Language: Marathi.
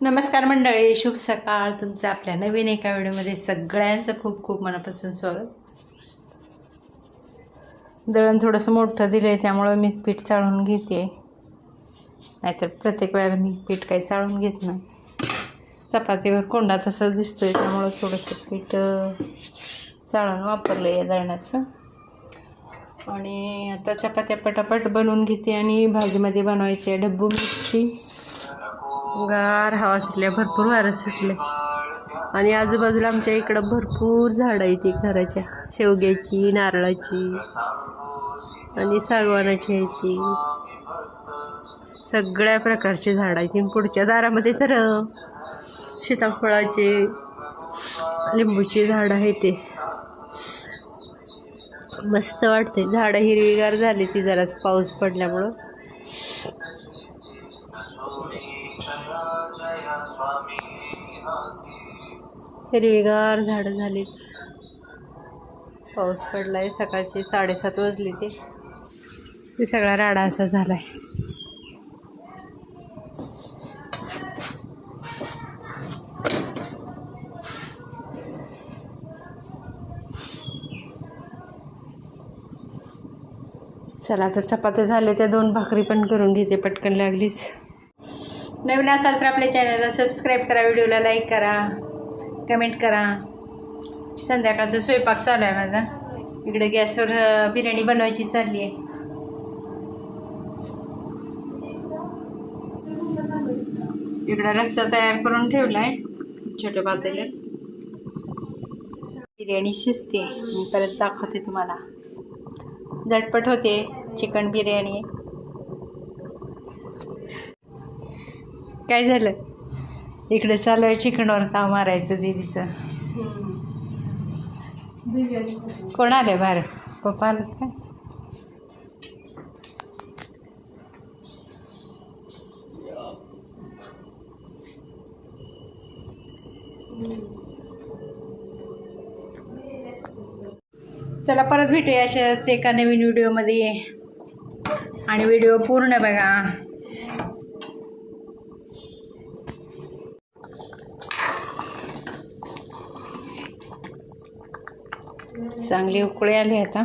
नमस्कार मंडळी शुभ सकाळ. तुमचं आपल्या नवीन एका व्हिडिओमध्ये सगळ्यांचं खूप खूप मनापासून स्वागत. दळण थोडंसं मोठं दिलं आहे त्यामुळं मी पीठ चाळून घेते. नाहीतर प्रत्येक वेळेला मी पीठ काही चाळून घेत नाही. चपातीवर कोंडा तसा दिसतो आहे त्यामुळं थोडंसं पीठ चाळून वापरलं आहे दळणाचं. आणि आता चपात्या पटापट बनवून घेते आणि भाजीमध्ये बनवायची आहे डब्बू मिरची. गार हवा सुटल्या भरपूर वारं सुटले. आणि आजूबाजूला आमच्या इकडं भरपूर झाडं आहेत ती घराच्या. शेवग्याची नारळाची आणि सागवानाची ह्याची सगळ्या प्रकारची झाडं आहेत. पुढच्या दारामध्ये तर सीताफळाचे लिंबूची झाडं आहे ते. मस्त वाटते झाडं हिरवीगार झाली ती जराच पाऊस पडल्यामुळं. हिरवीगार झाडं झालीत. पाऊस पडला आहे सकाळची साडेसात वाजली ते. ते सगळा राडा असा झालाय. चला आता चपात्या झाले त्या दोन भाकरी पण करून घेते पटकन लागलीच. नवीन असाल तर आपल्या चॅनलला सबस्क्राईब करा व्हिडिओला लाईक करा कमेंट करा. संध्याकाळचा स्वयंपाक चालू आहे माझा. इकडे गॅसवर बिर्याणी बनवायची चालली आहे. इकडं रस्सा तयार करून ठेवला आहे छोट्या पातळीवर बिर्याणी शिजते. मी परत दाखवते तुम्हाला. झटपट होते चिकन बिर्याणी. काय झालं? इकडे चालू आहे चिकनवर ताव मारायचं देवीचं कोण आले बाहेर? पप्पा आलं काय चला परत भेटूया अशाच एका नवीन व्हिडिओमध्ये. आणि व्हिडिओ पूर्ण बघा. चांगली उकळी आली आता.